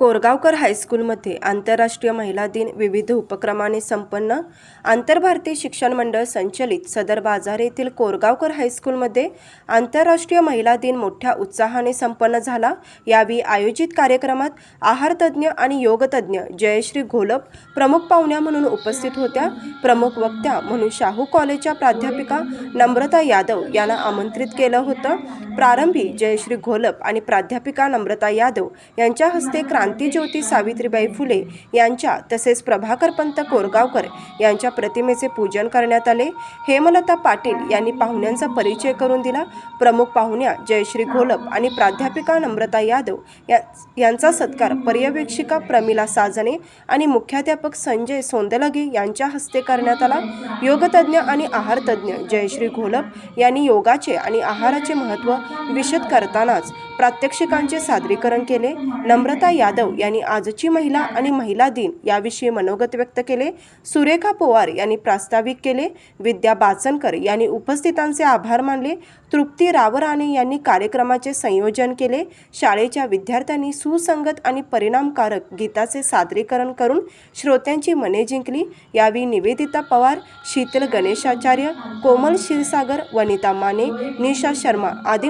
कोरगावकर हायस्कूलमध्ये आंतरराष्ट्रीय महिला दिन विविध उपक्रमाने संपन्न आंतरभारतीय शिक्षण मंडळ संचलित सदर बाजार येथील कोरगावकर हायस्कूलमध्ये आंतरराष्ट्रीय महिला दिन मोठ्या उत्साहाने संपन्न झाला. यावेळी आयोजित कार्यक्रमात आहारतज्ज्ञ आणि योगतज्ज्ञ जयश्री घोलप प्रमुख पाहुण्या म्हणून उपस्थित होत्या. प्रमुख वक्त्या म्हणून शाहू कॉलेजच्या प्राध्यापिका नम्रता यादव यांना आमंत्रित केलं होतं. प्रारंभी जयश्री घोलप आणि प्राध्यापिका नम्रता यादव यांच्या हस्ते क्रांतीज्योती सावित्रीबाई फुले यांच्या तसेच प्रभाकर पंत कोरगावकर यांच्या प्रतिमेचे पूजन करण्यात आले. हेमलता पाटील यांनी पाहुण्यांचा परिचय करून दिला. प्रमुख पाहुण्या जयश्री घोलप आणि प्राध्यापिका नम्रता यादव या- यांचा सत्कार पर्यवेक्षिका प्रमिला साजने आणि मुख्याध्यापक संजय सोंदलगे यांच्या हस्ते करण्यात आला. योगतज्ञ आणि आहारतज्ञ जयश्री घोलप यांनी योगाचे आणि आहाराचे महत्त्व विशद करतानाच प्रात्यक्षिकांचे सादरीकरण केले. नम्रता यादव यांनी आजची महिला आणि महिला दिन याविषयी मनोगत व्यक्त केले. सुरेखा पवार यांनी प्रास्ताविक केले. विद्या बाचनकर यांनी उपस्थितांचे आभार मानले. तृप्ती रावराणे यांनी कार्यक्रमाचे संयोजन केले. शाळेच्या विद्यार्थ्यांनी सुसंगत आणि परिणामकारक गीताचे सादरीकरण करून श्रोत्यांची मने जिंकली. यावेळी निवेदिता पवार शीतल गणेशाचार्य कोमल क्षीरसागर वनिता माने निशा शर्मा आदी